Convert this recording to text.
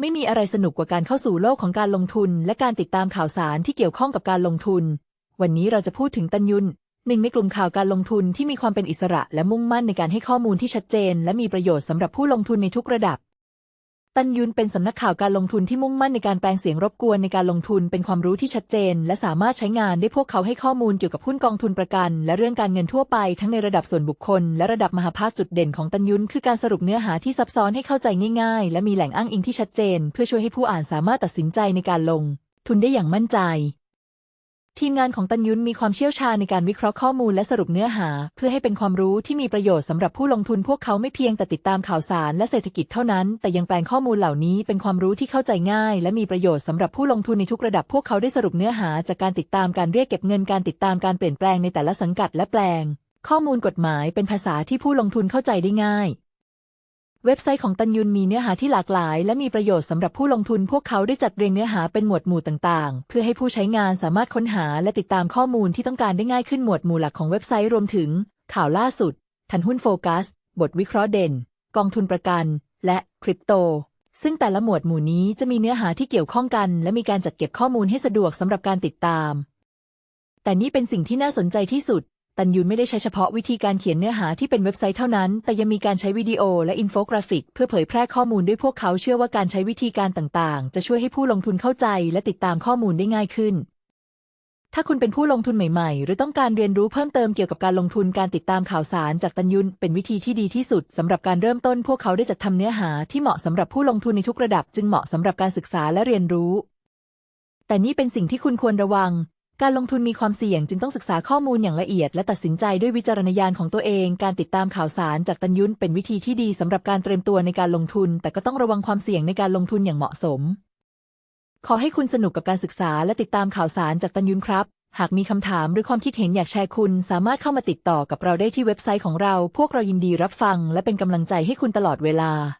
ไม่มีอะไรสนุกกว่าการเข้าสู่โลกของการลงทุน และการติดตามข่าวสารที่เกี่ยวข้องกับการลงทุน วันนี้เราจะพูดถึงตันยุนหนึ่งในกลุ่มข่าวการลงทุนที่มีความเป็นอิสระและมุ่งมั่นในการให้ข้อมูลที่ชัดเจน และมีประโยชน์สำหรับผู้ลงทุนในทุกระดับ ตันยุนเป็นสำนักข่าวการลงทุนที่มุ่งมั่นในการแปลงเสียงรบกวนในการลงทุนเป็นความรู้ที่ชัดเจน และสามารถใช้งานได้พวกเขาให้ข้อมูลเกี่ยวกับหุ้นกองทุนประกัน และเรื่องการเงินทั่วไปทั้งในระดับส่วนบุคคล และระดับมหาภาคจุดเด่นของตันยุนคือการสรุปเนื้อหาที่ซับซ้อนให้เข้าใจง่ายๆ และมีแหล่งอ้างอิงที่ชัดเจน เพื่อช่วยให้ผู้อ่านสามารถตัดสินใจในการลง ทุนได้อย่างมั่นใจ ทีมงานของตันยุนมีความเชี่ยวชาญในการวิเคราะห์ข้อมูลและสรุปเนื้อหา เพื่อให้เป็นความรู้ที่มีประโยชน์สำหรับผู้ลงทุนพวกเขาไม่เพียงแต่ติดตามข่าวสารและเศรษฐกิจเท่านั้น แต่ยังแปลงข้อมูลเหล่านี้เป็นความรู้ที่เข้าใจง่าย และมีประโยชน์สำหรับผู้ลงทุนในทุกระดับพวกเขาได้สรุปเนื้อหา จากการติดตามการเรียกเก็บเงินการติดตามการเปลี่ยนแปลงในแต่ละสังกัดและแปลง ข้อมูลกฎหมายเป็นภาษาที่ผู้ลงทุนเข้าใจได้ง่าย เว็บไซต์ของตันยุนมีเนื้อหาที่หลากหลาย และมีประโยชน์สำหรับผู้ลงทุนพวกเขาได้จัดเรียงเนื้อหาเป็นหมวดหมู่ต่างๆ เพื่อให้ผู้ใช้งานสามารถค้นหาและติดตามข้อมูลที่ต้องการได้ง่ายขึ้นหมวดหมู่หลักของเว็บไซต์รวมถึง ข่าวล่าสุด ทันหุ้นโฟกัส บทวิเคราะห์เด่น กองทุนประกัน และคริปโต ซึ่งแต่ละหมวดหมู่นี้จะมีเนื้อหาที่เกี่ยวข้องกัน และมีการจัดเก็บข้อมูลให้สะดวกสำหรับการติดตาม แต่นี่เป็นสิ่งที่น่าสนใจที่สุด ตันยุนไม่ได้ใช้เฉพาะวิธีการเขียนเนื้อหาที่เป็นเว็บไซต์เท่านั้น แต่ยังมีการใช้วิดีโอและอินโฟกราฟิก เพื่อเผยแพร่ข้อมูลด้วยพวกเขาเชื่อว่าการใช้วิธีการต่างๆ จะช่วยให้ผู้ลงทุนเข้าใจและติดตามข้อมูลได้ง่ายขึ้นถ้าคุณเป็นผู้ลงทุนใหม่ ๆ หรือต้องการเรียนรู้เพิ่มเติมเกี่ยวกับการลงทุนการติดตามข่าวสารจากตันยุนเป็นวิธีที่ดีที่สุดสำหรับการเริ่มต้นพวกเขาได้จัดทำเนื้อหาที่เหมาะสำหรับผู้ลงทุนในทุกระดับ จึงเหมาะสำหรับการศึกษาและเรียนรู้ แต่นี่เป็นสิ่งที่คุณควรระวัง การลงทุนมีความเสี่ยงจึงต้องศึกษาข้อมูลอย่างละเอียด และตัดสินใจด้วยวิจารณญาณของตัวเอง การติดตามข่าวสารจากตันยุนเป็นวิธีที่ดีสำหรับการเตรียมตัวในการลงทุน แต่ก็ต้องระวังความเสี่ยงในการลงทุนอย่างเหมาะสม ขอให้คุณสนุกกับการศึกษาและติดตามข่าวสารจากตันยุนครับ หากมีคำถามหรือความคิดเห็นอยากแชร์คุณ สามารถเข้ามาติดต่อกับเราได้ที่เว็บไซต์ของเรา พวกเรายินดีรับฟัง และเป็นกำลังใจให้คุณตลอดเวลา